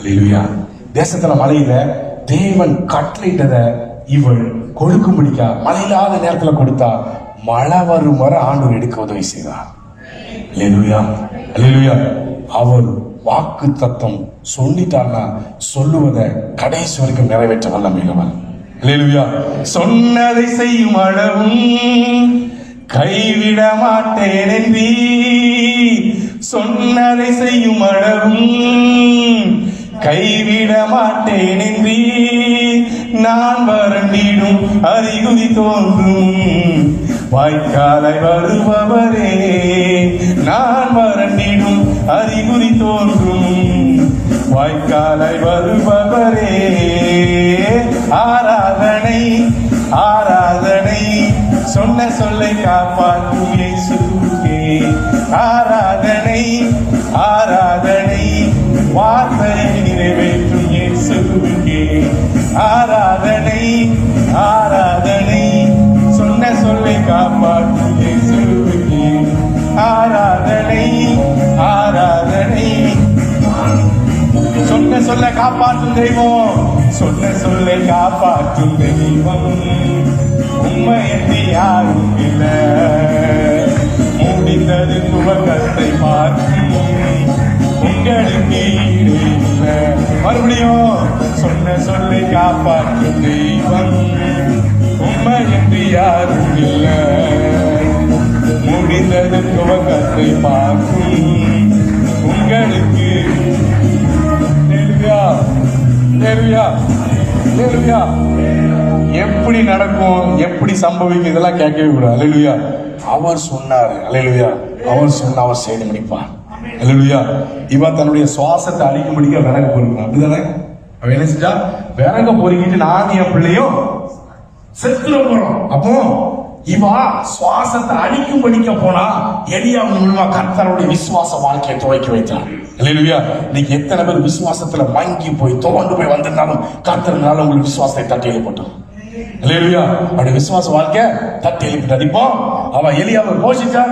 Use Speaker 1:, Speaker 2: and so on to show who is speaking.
Speaker 1: அல்லேலூயா தேசத்துல மலையில தேவன் கட்டளையிட்டத இவள் கொழுக்க முடிக்கா மழையில்லாத நேரத்துல கொடுத்தா மழை வரும் வர ஆண்டவர் எடுக்க உதவி செய்தார் அல்லேலூயா அல்லேலூயா அவர் வாக்கு தத்தம் சொல்லிட்டார்னா சொல்லுவதை கடைசி வரைக்கும் நிறைவேற்ற வல்ல மிகவன் அல்லேலூயா சொன்னதை செய்யும் அளவும் கைவிட மாட்டேன் சொன்னதை செய்யும் அளவும் கைவிட மாட்டேன் என்றி நான் வறண்டிடும் அறிகுறி தோன்றும். வாய்க்காலை வருபவரே நான் வறண்டிடும் அறிகுறி தோன்றும். வாய்க்காலை வருபவரே ஆராதனை ஆராதனை. சொன்ன சொல்லை காப்பாற்றும் ஆராதனை ஆராதனை. ஆராதனை ஆராதனை. சொன்ன சொல்லை காப்பாற்றும் சொல்லுகிறேன் ஆராதனை ஆராதனை. சொன்ன சொல்ல காப்பாற்றும் தெய்வம் சொன்ன சொல்லை காப்பாற்றும் தெய்வம். உண்மை என்று யாரும் இல்லை. முடிந்தது துவக்கத்தை பார்க்கும் மறுபடியும் சொன்ன சொல்லை காப்பாற்றும் தெய்வம். உண்மை என்று யாரும் இல்லை. முடிந்தது துவக்கத்தை பார்க்கும். உங்களுக்கு ஹalleluya ஹalleluya ஹalleluya எப்படி நடக்கும்? எப்படி சம்பவிக்கும்? இதெல்லாம் கேட்கவே கூடாது. அலையிலுயா. அவர் சொன்னார். அலையிலுயா. அவர் சொன்ன அவர் செய்து முடிப்பார் ஹalleluya. இவன் தன்னுடைய சுவாசத்தை அழிக்கும்படிக்க விறக பொறுக்கணும் அப்படிதானே? அவன் என்ன செஞ்சா விறக பொறுக்கிட்டு நான் என் பிள்ளையும் செத்துல போறோம். அப்போ இவா சுவாசத்தை அடிக்கும் படிக்க போனா எலியா மூலமா கர்த்தருடைய விசுவாச வாழ்க்கையை துவைக்க வைத்தான். இல்லையா இன்னைக்கு எத்தனை பேர் விசுவாசத்துல மங்கி போய் துவண்டு போய் வந்திருந்தாலும் கர்த்தர்னால உங்களுக்கு விசுவாசத்தை தட்டி எழுப்பட்டும். இல்லையா அப்படி விசுவாச வாழ்க்கை தட்டி எழுப்பிட்டு அடிப்போம் அவன் எலியாவை போஷிச்சா?